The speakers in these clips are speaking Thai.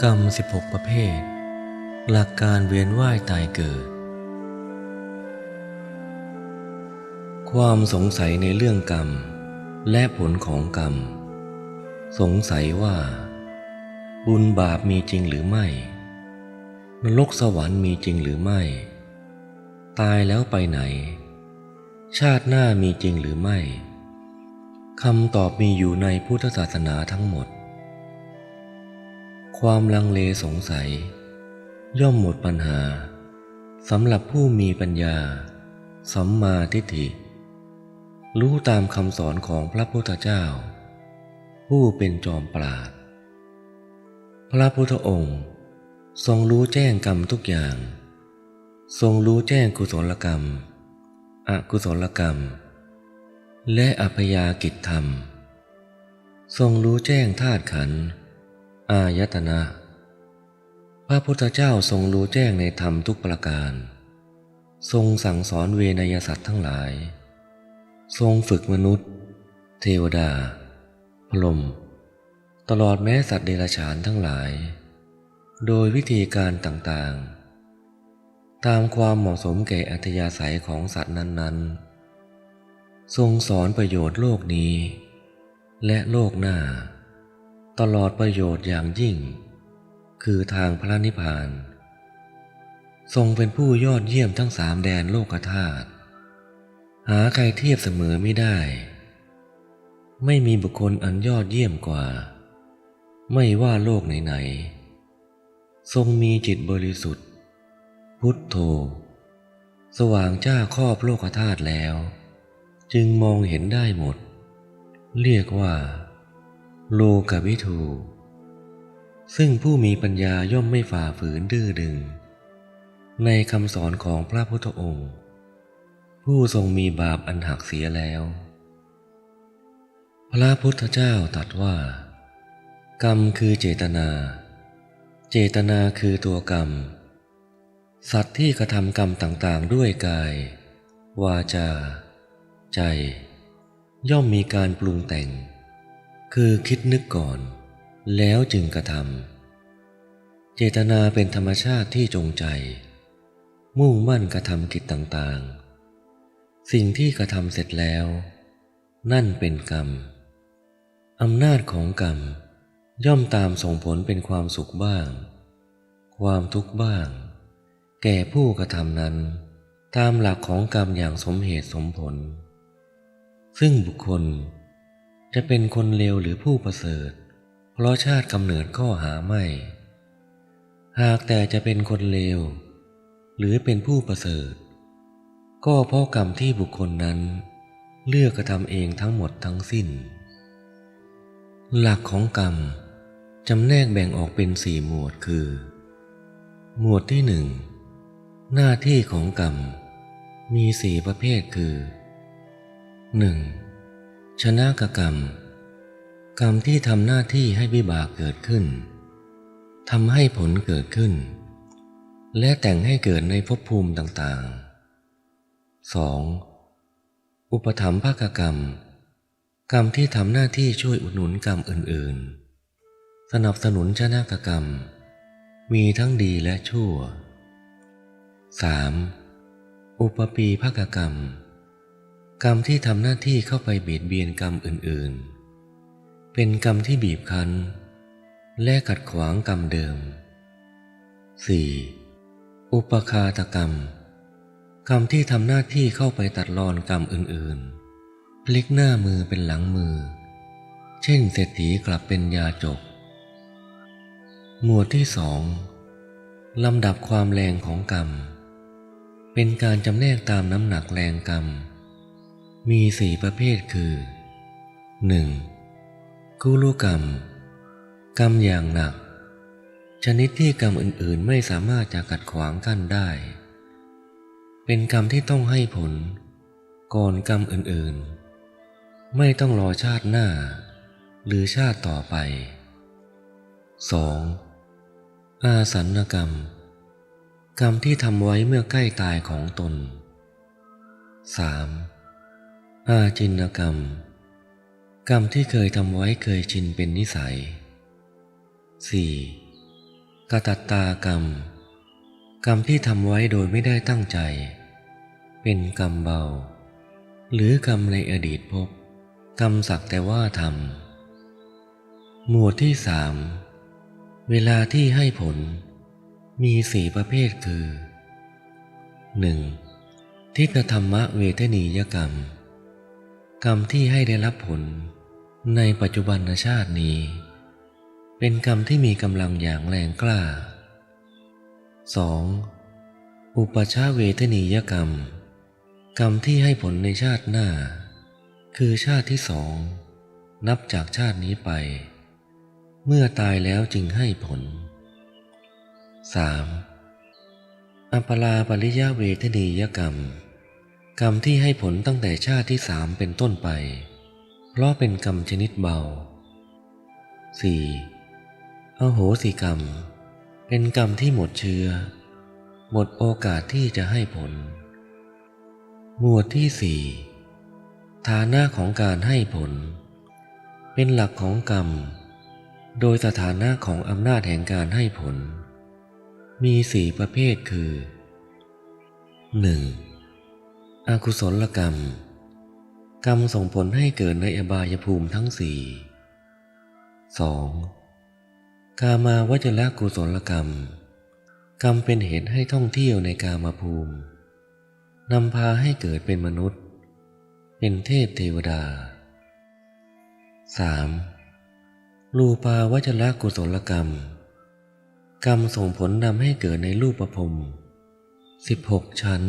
กรรม 16 ประเภท หลักการเวียนว่ายตายเกิด ความสงสัยในเรื่องกรรม และผลของกรรม สงสัยว่า บุญบาปมีจริงหรือไม่ นรกสวรรค์มีจริงหรือไม่ ตายแล้วไปไหน ชาติหน้ามีจริงหรือไม่คำตอบมีอยู่ในพุทธศาสนาทั้งหมด ความลังเลสงสัย ย่อมหมดปัญหาสำหรับผู้มีปัญญา สัมมาทิฏฐิ รู้ตามคำสอนของพระพุทธเจ้า ผู้เป็นจอมปราดพระพุทธองค์ ทรงรู้แจ้งกรรมทุกอย่าง ทรงรู้แจ้งกุศลกรรม อกุศลกรรม และอัพยากิจธรรม ทรงรู้แจ้งธาตุขันธ์ อายตนะ พระพุทธเจ้าทรงรู้แจ้งในธรรมทุกประการ ทรงสั่งสอนเวนยสัตว์ทั้งหลาย ทรงฝึกมนุษย์ เทวดา พรหมตลอดแม้สัตว์เดรัจฉานทั้งหลาย โดยวิธีการต่างๆ ตามความเหมาะสมแก่อัธยาศัยของสัตว์นั้นๆ ทรงสอนประโยชน์โลกนี้ และโลกหน้า ตลอดประโยชน์อย่างยิ่ง คือทางพระนิพพาน ทรงเป็นผู้ยอดเยี่ยมทั้งสามแดนโลกธาตุหาใครเทียบเสมอไม่ได้ ไม่มีบุคคลอันยอดเยี่ยมกว่า ไม่ว่าโลกไหนๆทรงมีจิตบริสุทธิ์ พุทโธสว่างจ้าครอบโลกธาตุแล้ว จึงมองเห็นได้หมด เรียกว่า โลกวิทูซึ่งผู้มีปัญญาย่อมไม่ฝ่าฝืนดื้อดึง ในคำสอนของพระพุทธองค์ ผู้ทรงมีบาปอันหักเสียแล้ว พระพุทธเจ้าตรัสว่า กรรมคือเจตนา เจตนาคือตัวกรรม สัตว์ที่กระทำกรรมต่างๆ ด้วยกาย วาจา ใจ ย่อมมีการปรุงแต่ง คือคิดนึกก่อน แล้วจึงกระทำเจตนาเป็นธรรมชาติที่จงใจ มุ่งมั่นกระทำกิจต่างๆ สิ่งที่กระทำเสร็จแล้ว นั่นเป็นกรรมอำนาจของกรรม ย่อมตามส่งผลเป็นความสุขบ้าง ความทุกข์บ้าง แก่ผู้กระทำนั้น ตามหลักของกรรมอย่างสมเหตุสมผล ซึ่งบุคคล จะเป็นคนเลวหรือผู้ประเสริฐ เพราะชาติกำเนิดข้อหาไม่ หากแต่จะเป็นคนเลว หรือเป็นผู้ประเสริฐ ก็เพราะกรรมที่บุคคลนั้น เลือกกระทำเองทั้งหมดทั้งสิ้น หลักของกรรมจำแนกแบ่งออกเป็นสี่หมวดคือ หมวดที่หนึ่งหน้าที่ของกรรม มีสี่ประเภทคือ 1. ชนะกกรรม กรรมที่ทำหน้าที่ให้วิบากเกิดขึ้นทำให้ผลเกิดขึ้น และแต่งให้เกิดในภพภูมิต่างๆ 2. อุปถัมภกกรรม กรรมที่ทำหน้าที่ช่วยอุดหนุนกรรมอื่นๆ สนับสนุนชนะกกรรม มีทั้งดีและชั่ว 3. อุปปีภกกรรม กรรมที่ทำหน้าที่เข้าไปเบียดเบียนกรรมอื่นๆ เป็นกรรมที่บีบคั้น และขัดขวางกรรมเดิม 4. อุปคาตกรรม กรรมที่ทำหน้าที่เข้าไปตัดรอนกรรมอื่นๆ พลิกหน้ามือเป็นหลังมือ เช่นเศรษฐีกลับเป็นยาจก หมวดที่สองลำดับความแรงของกรรม เป็นการจำแนกตามน้ำหนักแรงกรรม มีสี่ประเภทคือ 1. กุลกรรม กรรมอย่างหนัก ชนิดที่กรรมอื่นๆไม่สามารถจะกัดขวางกั้นได้ เป็นกรรมที่ต้องให้ผล ก่อนกรรมอื่นๆ ไม่ต้องรอชาติหน้า หรือชาติต่อไป 2. อาสันกรรม กรรมที่ทำไว้เมื่อใกล้ตายของตน 3. อาจินกรรม กรรมที่เคยทำไว้เคยชินเป็นนิสัย 4. กตัตตากรรม กรรมที่ทำไว้โดยไม่ได้ตั้งใจ เป็นกรรมเบา หรือกรรมในอดีตภพกรรมสักแต่ว่าทำหมวดที่สามเวลาที่ให้ผล มีสี่ประเภทคือ 1. ทิฏฐธรรมะเวทนียกรรม กรรมที่ให้ได้รับผลในปัจจุบันชาตินี้ เป็นกรรมที่มีกำลังอย่างแรงกล้า 2. อุปชาเวทนียกรรม กรรมที่ให้ผลในชาติหน้า คือชาติที่สอง นับจากชาตินี้ไป เมื่อตายแล้วจึงให้ผล 3. อัปปลาปริยะเวทนียกรรม กรรมที่ให้ผลตั้งแต่ชาติที่สามเป็นต้นไป เพราะเป็นกรรมชนิดเบา 4. อโหสิกรรม เป็นกรรมที่หมดเชื้อ หมดโอกาสที่จะให้ผล หมวดที่สี่ฐานะของการให้ผล เป็นหลักของกรรม โดยสถานะของอำนาจแห่งการให้ผล มีสี่ประเภทคือ 1. อากุศลกรรม กรรมส่งผลให้เกิดในอบายภูมิทั้งสี่ 2. กามาวจรกุศลกรรม กรรมเป็นเหตุให้ท่องเที่ยวในกามาภูมินำพาให้เกิดเป็นมนุษย์ เป็นเทพเทวดา 3. รูปาวจรกุศลกรรม กรรมส่งผลนำให้เกิดในรูปประพรม16 ชั้น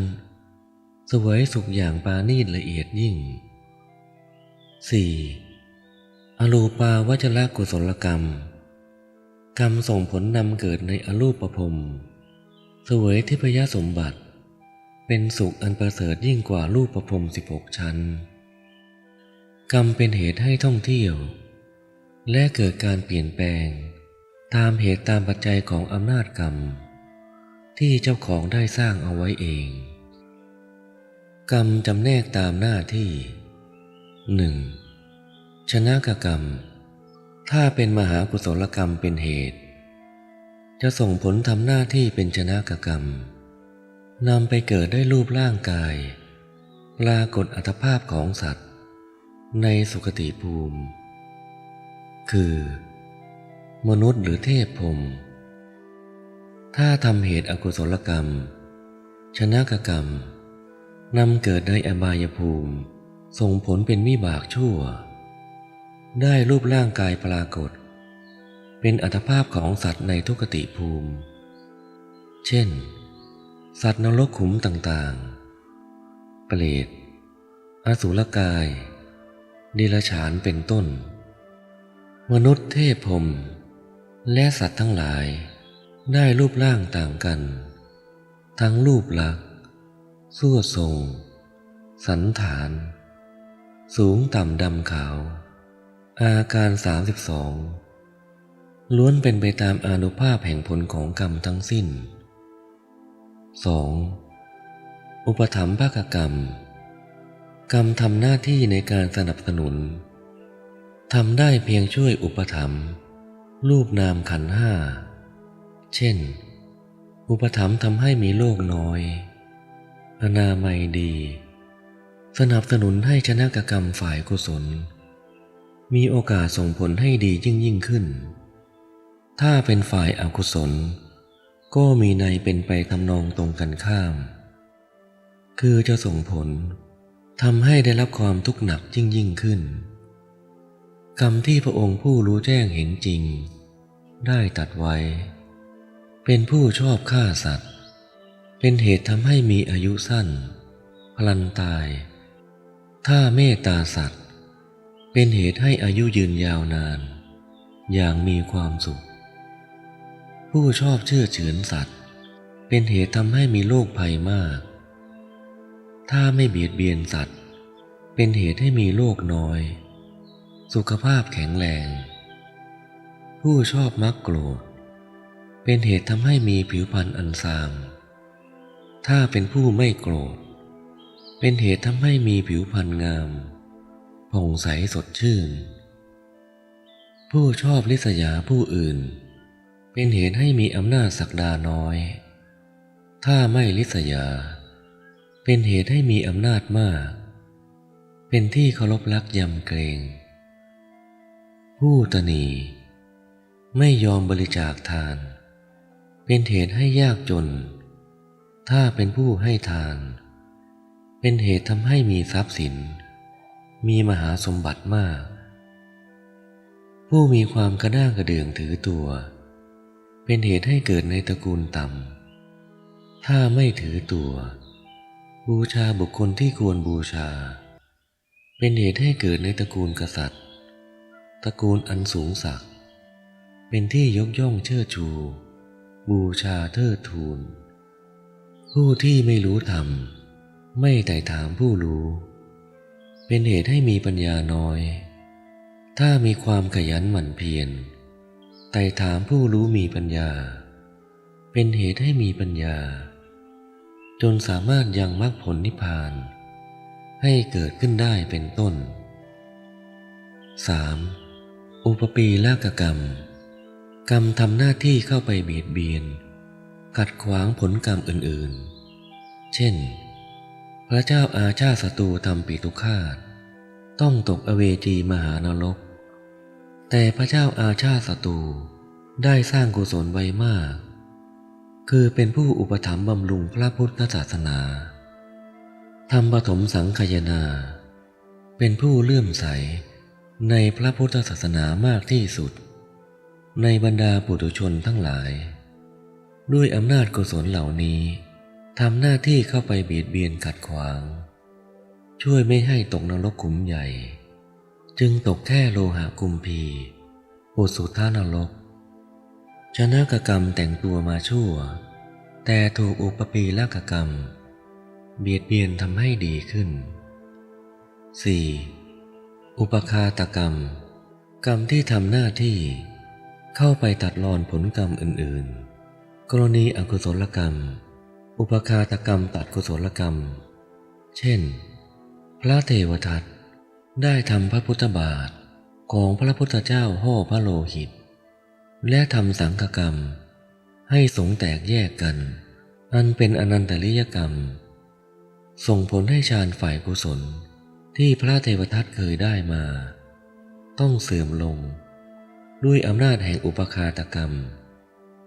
สวยสุขอย่างปานีตละเอียดยิ่ง 4. อรูปาวจรกุศลกรรม กรรมส่งผลนำเกิดในอรูปประพรมสวยทิพยสมบัติ เป็นสุขอันประเสริฐยิ่งกว่ารูปประพรม16ชั้น กรรมเป็นเหตุให้ท่องเที่ยว และเกิดการเปลี่ยนแปลง ตามเหตุตามปัจจัยของอำนาจกรรม ที่เจ้าของได้สร้างเอาไว้เอง กรรมจำแนกตามหน้าที่ 1. ชนะกกรรม ถ้าเป็นมหากุศลกรรมเป็นเหตุ จะส่งผลทำหน้าที่เป็นชนะกกรรมนำไปเกิดได้รูปร่างกาย ปรากฏอัตภาพของสัตว์ ในสุคติภูมิ คือ มนุษย์หรือเทพพรมถ้าทำเหตุอกุศลกรรม ชนะกกรรม นำเกิดในอบายภูมิ ส่งผลเป็นวิบากชั่ว ได้รูปร่างกายปรากฏ เป็นอัตภาพของสัตว์ในทุกติภูมิ เช่น สัตว์นรกขุมต่างๆ เปรต อสุรกายดิลฉานเป็นต้น มนุษย์เทพพรม และสัตว์ทั้งหลายได้รูปร่างต่างกัน ทั้งรูปลักษณ สั่วทรง สันฐาน สูงต่ำดำขาว อาการ 32 ล้วนเป็นไปตามอนุภาพแห่งผลของกรรมทั้งสิ้น 2. อุปถัมภกกรรม กรรมทำหน้าที่ในการสนับสนุนทำได้เพียงช่วยอุปถัมภ์รูปนามขันห้า เช่น อุปถัมภ์ทำให้มีโลกน้อย อนามัยดี สนับสนุนให้ชนะกกรรมฝ่ายกุศล มีโอกาสส่งผลให้ดียิ่งยิ่งขึ้น ถ้าเป็นฝ่ายอากุศล ก็มีในเป็นไปทำนองตรงกันข้าม คือจะส่งผลทำให้ได้รับความทุกข์หนักยิ่งยิ่งขึ้น กรรมที่พระองค์ผู้รู้แจ้งเห็นจริง ได้ตัดไว้ เป็นผู้ชอบฆ่าสัตว์ เป็นเหตุทำให้มีอายุสั้น พลันตาย ถ้าเมตตาสัตว์ เป็นเหตุให้อายุยืนยาวนาน อย่างมีความสุข ผู้ชอบเชื่อเฉือนสัตว์ เป็นเหตุทำให้มีโรคภัยมาก ถ้าไม่เบียดเบียนสัตว์ เป็นเหตุให้มีโรคน้อย สุขภาพแข็งแรง ผู้ชอบมักโกรธ เป็นเหตุทำให้มีผิวพรรณอันซาม ถ้าเป็นผู้ไม่โกรธ เป็นเหตุทำให้มีผิวพรรณงามผ่องใสสดชื่น ผู้ชอบลิษยาผู้อื่น เป็นเหตุให้มีอำนาจศักดาน้อย ถ้าไม่ลิษยา เป็นเหตุให้มีอำนาจมาก เป็นที่เคารพรักยำเกรง ผู้ตนีไม่ยอมบริจาคทาน เป็นเหตุให้ยากจน ถ้าเป็นผู้ให้ทาน เป็นเหตุทำให้มีทรัพย์สิน มีมหาสมบัติมาก ผู้มีความกระด้างกระเดืองถือตัว เป็นเหตุให้เกิดในตระกูลต่ำ ถ้าไม่ถือตัว บูชาบุคคลที่ควรบูชา เป็นเหตุให้เกิดในตระกูลกษัตริย์ ตระกูลอันสูงสักดิ์เป็นที่ยกย่องเชิดชู บูชาเทิดทูน ผู้ที่ไม่รู้ธรรม ไม่ไต่ถามผู้รู้ เป็นเหตุให้มีปัญญาน้อย ถ้ามีความขยันหมั่นเพียรไต่ถามผู้รู้มีปัญญา เป็นเหตุให้มีปัญญา จนสามารถยังมรรคผลนิพพาน ให้เกิดขึ้นได้เป็นต้น 3. อุปปีลากกรรม กรรมทำหน้าที่เข้าไปเบียดเบียน ขัดขวางผลกรรมอื่นๆ เช่น พระเจ้าอาชาศัตรูทำปิตุคาต ต้องตกอเวจีมหานรก แต่พระเจ้าอาชาศัตรูได้สร้างกุศลไว้มาก คือเป็นผู้อุปถัมภ์บำรุงพระพุทธศาสนาทำปฐมสังคยนา เป็นผู้เลื่อมใสในพระพุทธศาสนามากที่สุด ในบรรดาปุถุชนทั้งหลาย ด้วยอำนาจกุศลเหล่านี้ทำหน้าที่เข้าไปเบียดเบียนขัดขวาง ช่วยไม่ให้ตกนรกขุมใหญ่ จึงตกแค่โลหะกุมพีปุสุธานรก ชนะกกรรมแต่งตัวมาชั่ว แต่ถูกอุปปีละกกรรม เบียดเบียนทำให้ดีขึ้น 4. อุปคาตกรรม กรรมที่ทำหน้าที่เข้าไปตัดรอนผลกรรมอื่นๆ กรณีอกุศลกรรม อุปคาตกรรมตัดกุศลกรรม เช่น พระเทวทัตได้ทำพระพุทธบาทของพระพุทธเจ้าห่อพระโลหิต และทำสังฆกรรม ให้สงแตกแยกกัน อันเป็นอนันตริยกรรม ส่งผลให้ฌานฝ่ายกุศลที่พระเทวทัตเคยได้มา ต้องเสื่อมลง ด้วยอำนาจแห่งอุปคาตกรรม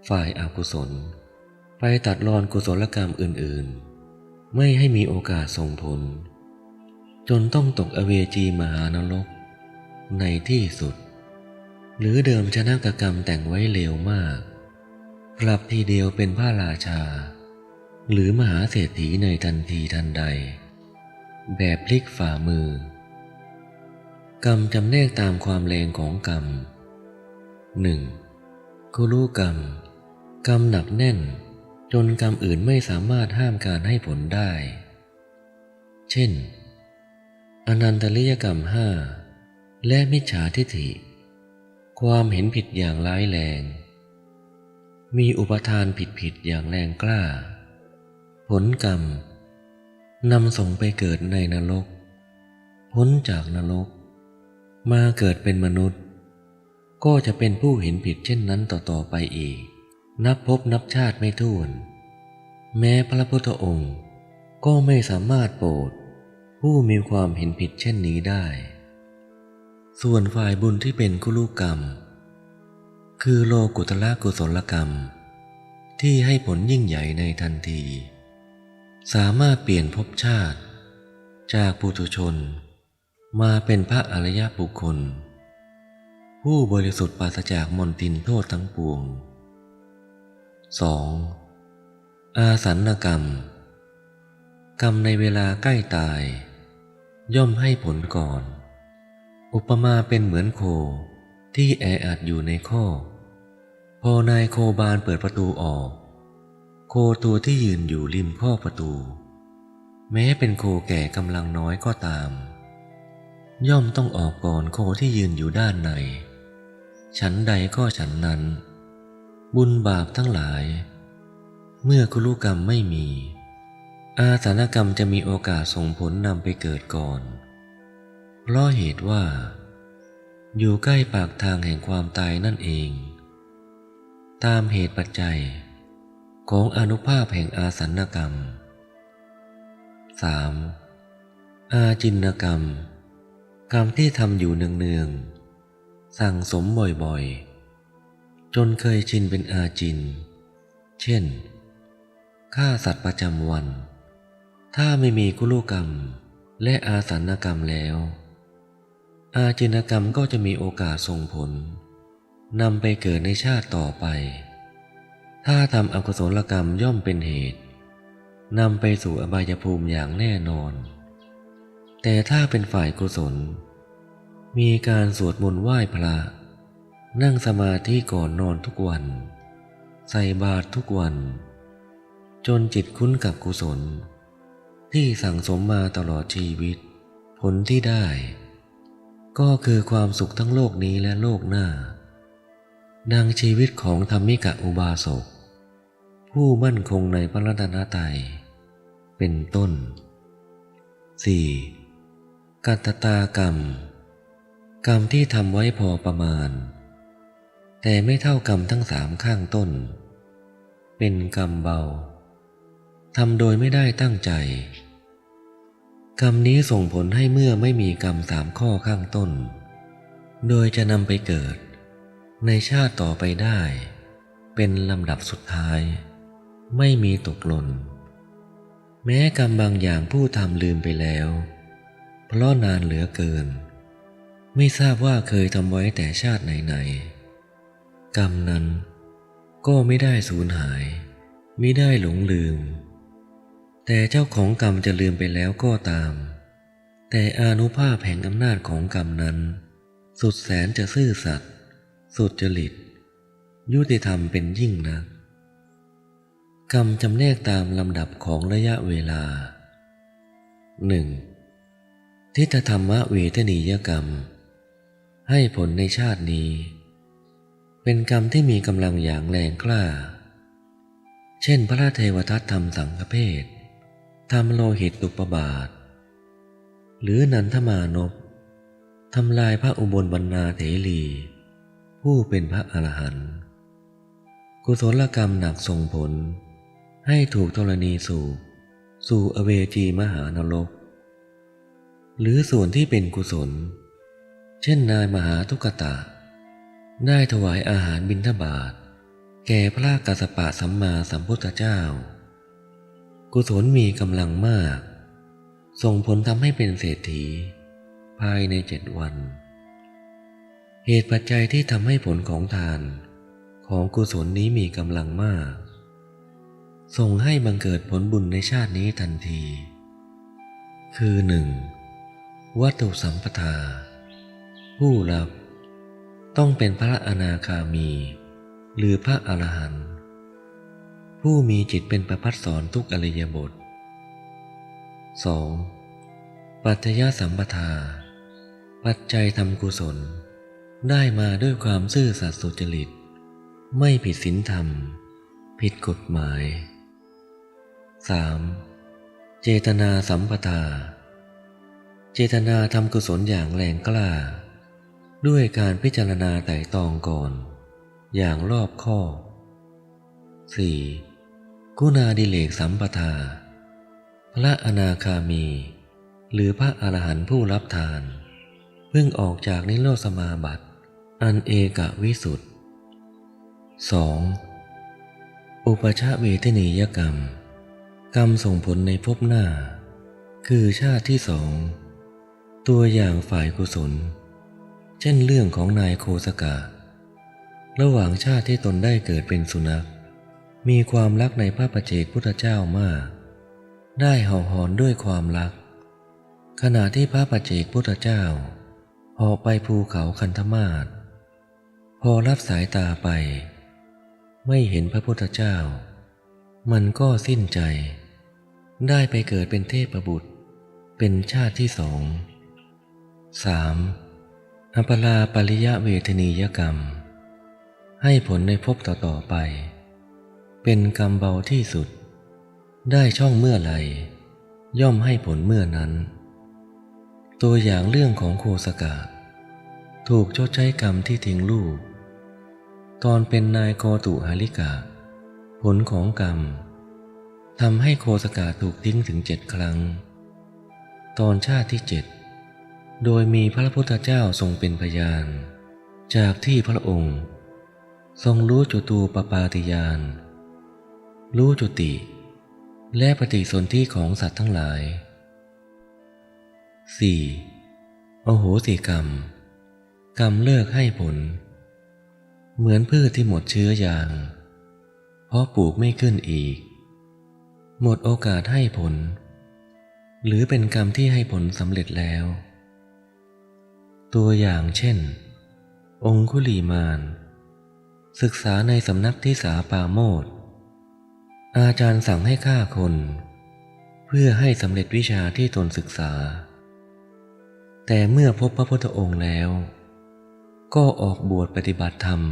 ฝ่ายอากุศล ไปตัดรอนกุศลกรรมอื่นๆ ไม่ให้มีโอกาสส่งผล จนต้องตกอเวจีมหานรก ในที่สุด หรือเดิมชนะกกรรมแต่งไว้เลวมากกลับทีเดียวเป็นพระราชา หรือมหาเศรษฐีในทันทีทันใด แบบพลิกฝ่ามือ กรรมจำแนกตามความแรงของกรรม 1. กุลูกรรม กรรมหนักแน่น จนกรรมอื่นไม่สามารถห้ามการให้ผลได้ เช่น อนันตริยกรรมห้าและมิจฉาทิฏฐิ ความเห็นผิดอย่างร้ายแรง มีอุปทานผิดผิดๆอย่างแรงกล้า ผลกรรมนำส่งไปเกิดในนรก พ้นจากนรก มาเกิดเป็นมนุษย์ ก็จะเป็นผู้เห็นผิดเช่นนั้นต่อๆไปอีก นับพบนับชาติไม่ถ้วน แม้พระพุทธองค์ก็ไม่สามารถโปรดผู้มีความเห็นผิดเช่นนี้ได้ ส่วนฝ่ายบุญที่เป็นกุลูกรรม คือโลกุตละกุศลกรรม ที่ให้ผลยิ่งใหญ่ในทันที สามารถเปลี่ยนภพชาติ จากปุถุชน มาเป็นพระอริยบุคคล ผู้บริสุทธิ์ปราศจากมนตินโทษทั้งปวง 2. อาสันนกรรม กรรมในเวลาใกล้ตาย ย่อมให้ผลก่อน อุปมาเป็นเหมือนโคที่แออัดอยู่ในข้อ พอนายโคบานเปิดประตูออก โคตัวที่ยืนอยู่ริมข้อประตู แม้เป็นโคแก่กำลังน้อยก็ตาม ย่อมต้องออกก่อนโคที่ยืนอยู่ด้านในฉันใดก็ฉันนั้น บุญบาปทั้งหลาย เมื่อคุลุกรรมไม่มี อาสานกรรมจะมีโอกาสส่งผลนำไปเกิดก่อน เพราะเหตุว่า อยู่ใกล้ปากทางแห่งความตายนั่นเอง ตามเหตุปัจจัย ของอนุภาพแห่งอาสันกรรม 3. อาจินกรรม กรรมที่ทำอยู่เนืองๆสั่งสมบ่อยๆ จนเคยชินเป็นอาจิน เช่นฆ่าสัตว์ประจำวัน ถ้าไม่มีกุลกรรม และอาสันกรรมแล้ว อาจินกรรมก็จะมีโอกาสส่งผลนำไปเกิดในชาติต่อไป ถ้าทำอกุศลกรรมย่อมเป็นเหตุนำไปสู่อบายภูมิอย่างแน่นอน แต่ถ้าเป็นฝ่ายกุศล มีการสวดมนต์ไหว้พระ นั่งสมาธิก่อนนอนทุกวัน ใส่บาตรทุกวัน จนจิตคุ้นกับกุศล ที่สั่งสมมาตลอดชีวิต ผลที่ได้ ก็คือความสุขทั้งโลกนี้และโลกหน้า ดังชีวิตของธรรมิกะอุบาสก ผู้มั่นคงในพระรัตนตรัยเป็นต้น 4. กัตตากรรม กรรมที่ทำไว้พอประมาณ แต่ไม่เท่ากรรมทั้งสามข้างต้น เป็นกรรมเบาทำโดยไม่ได้ตั้งใจ กรรมนี้ส่งผลให้เมื่อไม่มีกรรมสามข้อข้างต้น โดยจะนำไปเกิด ในชาติต่อไปได้ เป็นลำดับสุดท้าย ไม่มีตกหล่นแม้กรรมบางอย่างผู้ทำลืมไปแล้ว เพราะนานเหลือเกิน ไม่ทราบว่าเคยทำไว้แต่ชาติไหนๆ กรรมนั้น ก็ไม่ได้สูญหาย ไม่ได้หลงลืม แต่เจ้าของกรรมจะลืมไปแล้วก็ตาม แต่อานุภาพแห่งอำนาจของกรรมนั้น สุดแสนจะซื่อสัตย์สุดจริต ยุติธรรมเป็นยิ่งนักกรรมจำแนกตามลำดับของระยะเวลา 1. ทิฏฐธรรมเวทนียกรรม ให้ผลในชาตินี้ เป็นกรรมที่มีกำลังอย่างแรงกล้า เช่นพระเทวทัตทำสังฆเพศทำโลหิตตุปบาท หรือนันทมานพทำลายพระอุบลบรรณาเถรี ผู้เป็นพระอรหันต์กุศลกรรมหนักส่งผล ให้ถูกธรณีสู่สู่อเวจีมหานรก หรือส่วนที่เป็นกุศล เช่นนายมหาทุกตะ ได้ถวายอาหารบิณฑบาตแก่พระกัสสปะสัมมาสัมพุทธเจ้า กุศลมีกำลังมาก ส่งผลทำให้เป็นเศรษฐี ภายในเจ็ดวัน เหตุปัจจัยที่ทำให้ผลของทานของกุศลนี้มีกำลังมาก ส่งให้บังเกิดผลบุญในชาตินี้ทันที คือหนึ่งวัตถุสัมปทา ผู้รับ ต้องเป็นพระอนาคามี หรือพระอรหันต์ผู้มีจิตเป็นประพัดสอนทุกอริยบท 2. ปัจจยสัมปทา ปัจจัยทำกุศล ได้มาด้วยความซื่อสัตย์สุจริต ไม่ผิดศีลธรรม ผิดกฎหมาย 3. เจตนาสัมปทา เจตนาทำกุศลอย่างแรงกล้า ด้วยการพิจารณาไต่ตองก่อน อย่างรอบคอบ 4. กุณาดิเลกสัมปทา พระอนาคามี หรือพระอรหันต์ผู้รับทาน เพิ่งออกจากนิโรธสมาบัติ อันเอกวิสุทธ์ 2. อุปชาเวทนียกรรม กรรมส่งผลในภพหน้า คือชาติที่สอง ตัวอย่างฝ่ายกุศล เช่นเรื่องของนายโคสกะระหว่างชาติที่ตนได้เกิดเป็นสุนัข มีความรักในพระประเจกพุทธเจ้ามาก ได้เห่าหอนด้วยความรัก ขณะที่พระประเจกพุทธเจ้าหาะไปภูเขาคันธมาศพอรับสายตาไป ไม่เห็นพระพุทธเจ้า มันก็สิ้นใจ ได้ไปเกิดเป็นเทพบุตรเป็นชาติที่สอง 3. อัปลาปริยะเวทนียกรรม ให้ผลในภพต่อๆไป เป็นกรรมเบาที่สุด ได้ช่องเมื่อไหรย่อมให้ผลเมื่อนั้น ตัวอย่างเรื่องของโคสกะ ถูกชดใช้กรรมที่ทิ้งลูก ตอนเป็นนายโกตุหาริกาผลของกรรมทำให้โคสกาถูกทิ้งถึงเจ็ดครั้ง ตอนชาติที่เจ็ด โดยมีพระพุทธเจ้าทรงเป็นพยาน จากที่พระองค์ ทรงรู้จุตูปปาติยาน รู้จุติ และปฏิสนธิของสัตว์ทั้งหลาย 4. โอโหสิกรรม กรรมเลิกให้ผล เหมือนพืชที่หมดเชื้อยาง เพราะปลูกไม่ขึ้นอีก หมดโอกาสให้ผล หรือเป็นกรรมที่ให้ผลสำเร็จแล้ว ตัวอย่างเช่น องคุลีมาน ศึกษาในสำนักที่สาปาโมดอาจารย์สั่งให้ฆ่าคน เพื่อให้สำเร็จวิชาที่ตนศึกษา แต่เมื่อพบพระพุทธองค์แล้ว ก็ออกบวชปฏิบัติธรรม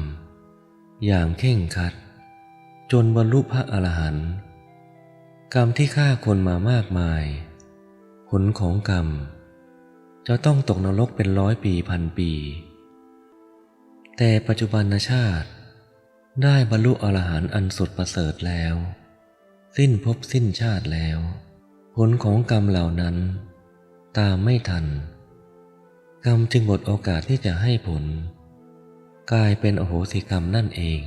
อย่างเข่งคัด จนบรรลุพระอรหันต์กรรมที่ฆ่าคนมามากมาย ผลของกรรม จะต้องตกนรกเป็นร้อยปีพันปี แต่ปัจจุบันชาติ ได้บรรลุอรหันต์อันสุดประเสริฐแล้ว สิ้นภพสิ้นชาติแล้ว ผลของกรรมเหล่านั้น ตามไม่ทัน กรรมจึงหมดโอกาสที่จะให้ผล กลายเป็นโอโหสิกรรมนั่นเอง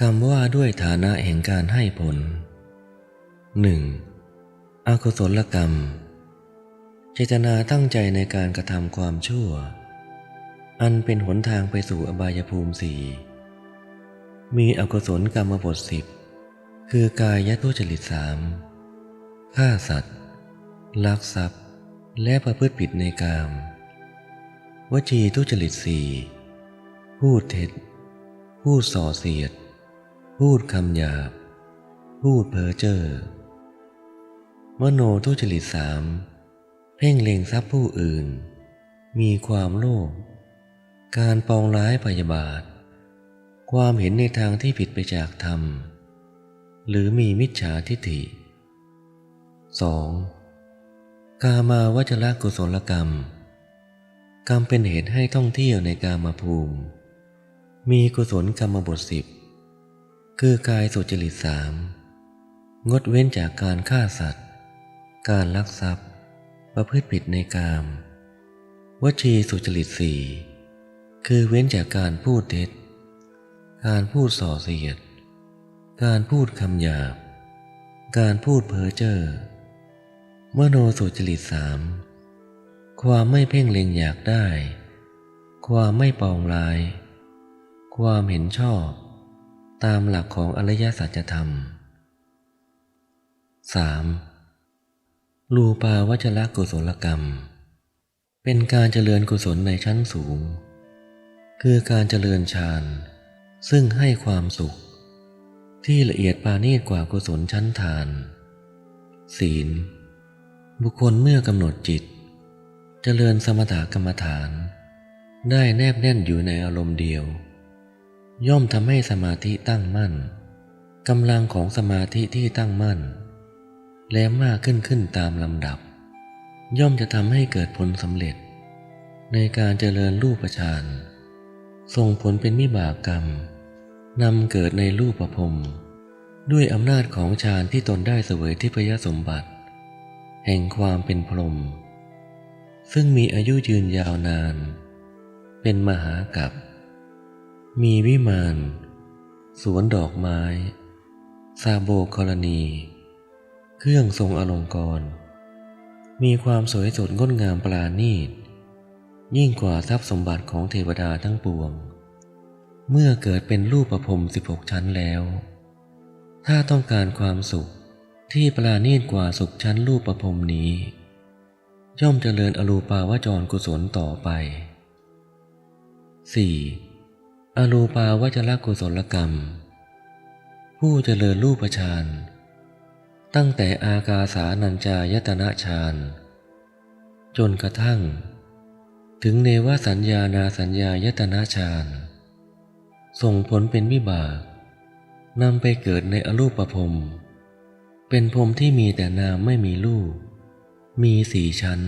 คำว่าด้วยฐานะแห่งการให้ผล 1. อกุศลกรรม เจตนาตั้งใจในการกระทำความชั่ว อันเป็นหนทางไปสู่อบายภูมิสี่มีอกุศลกรรมบทสิบคือกายทุจริตสามฆ่าสัตว์ ลักทรัพย์ และประพฤติผิดในกาม วจีทุจริตสี่พูดเท็จ พูดส่อเสียด พูดคำหยาบ พูดเพ้อเจ้อมโนทุจริตสาม เพ่งเล็งทรัพย์ผู้อื่น มีความโลภการปองร้ายพยาบาท ความเห็นในทางที่ผิดไปจากธรรม หรือมีมิจฉาทิฏฐิ 2. กามาวจรกุศลกรรม กรรมเป็นเหตุให้ท่องเที่ยวในกามภูมิ มีกุศลกรรมบทสิบคือกายสุจริตสามงดเว้นจากการฆ่าสัตว์ การลักทรัพย์ ประพฤติผิดในกามวจีสุจริตสี่คือเว้นจากการพูดเท็จ การพูดส่อเสียด การพูดคำหยาบ การพูดเพ้อเจ้อมโนสุจริตสามความไม่เพ่งเล็งอยากได้ ความไม่ปองร้าย ความเห็นชอบ ตามหลักของอริยสัจธรรม 3. รูปาวจรกุศลกรรม เป็นการเจริญกุศลในชั้นสูง คือการเจริญฌานซึ่งให้ความสุข ที่ละเอียดปานีตกว่ากุศลชั้นทาน ศีล บุคคลเมื่อกำหนดจิต เจริญสมถกรรมฐาน ได้แนบแน่นอยู่ในอารมณ์เดียว ย่อมทำให้สมาธิตั้งมั่นกำลังของสมาธิที่ตั้งมั่น และมากขึ้นขึ้นตามลำดับ ย่อมจะทำให้เกิดผลสำเร็จ ในการเจริญรูปฌานส่งผลเป็นมิบากกรรมนำเกิดในรูปภพด้วยอำนาจของฌานที่ตนได้เสวยที่พยสมบัติ แห่งความเป็นพรหมซึ่งมีอายุยืนยาวนาน เป็นมหากัปมีวิมาน สวนดอกไม้ ซาโบกรณี เครื่องทรงอลงกรณ์มีความสวยสดงดงามปราณีต ยิ่งกว่าทรัพย์สมบัติของเทวดาทั้งปวง เมื่อเกิดเป็นรูปประพรมสิบหกชั้นแล้ว ถ้าต้องการความสุขที่ปราณีตกว่าสุขชั้นรูปประพรมนี้ ย่อมเจริญอรูปาวจรกุศลต่อไป 4. อรูปาวจรกุศลกรรม ผู้เจริญรูปฌาน ตั้งแต่อากาสานัญจายตนะฌานจนกระทั่ง ถึงเนวสัญญานาสัญญายตนะฌานส่งผลเป็นวิบากนำไปเกิดในอรูปภพเป็นพรมที่มีแต่นามไม่มีรูป มีสี่ชั้น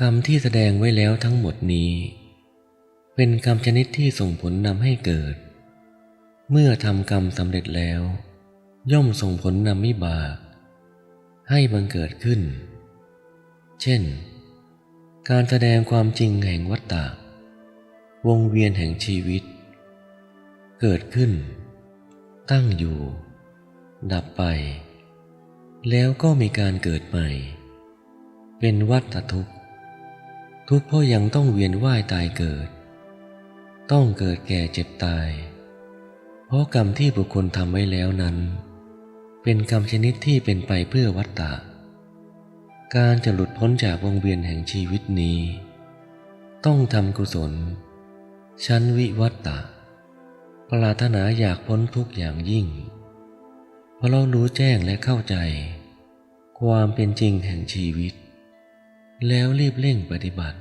กรรมที่แสดงไว้แล้วทั้งหมดนี้ เป็นกรรมชนิดที่ส่งผลนำให้เกิด เมื่อทำกรรมสำเร็จแล้ว ย่อมส่งผลนำวิบาก ให้บังเกิดขึ้น เช่น การแสดงความจริงแห่งวัฏฏะวงเวียนแห่งชีวิต เกิดขึ้น ตั้งอยู่ ดับไป แล้วก็มีการเกิดใหม่ เป็นวัฏทุกข์ ทุกข์เพราะยังต้องเวียนว่ายตายเกิด ต้องเกิดแก่เจ็บตาย เพราะกรรมที่บุคคลทำไว้แล้วนั้น เป็นกรรมชนิดที่เป็นไปเพื่อวัฏฏะการจะหลุดพ้นจากวงเวียนแห่งชีวิตนี้ ต้องทำกุศล ชั้นวิวัตตะปรารถนาอยากพ้นทุกอย่างยิ่ง เพราะเรารู้แจ้งและเข้าใจ ความเป็นจริงแห่งชีวิต แล้วรีบเร่งปฏิบัติ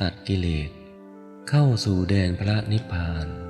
ตัดกิเลสเข้าสู่แดนพระนิพพาน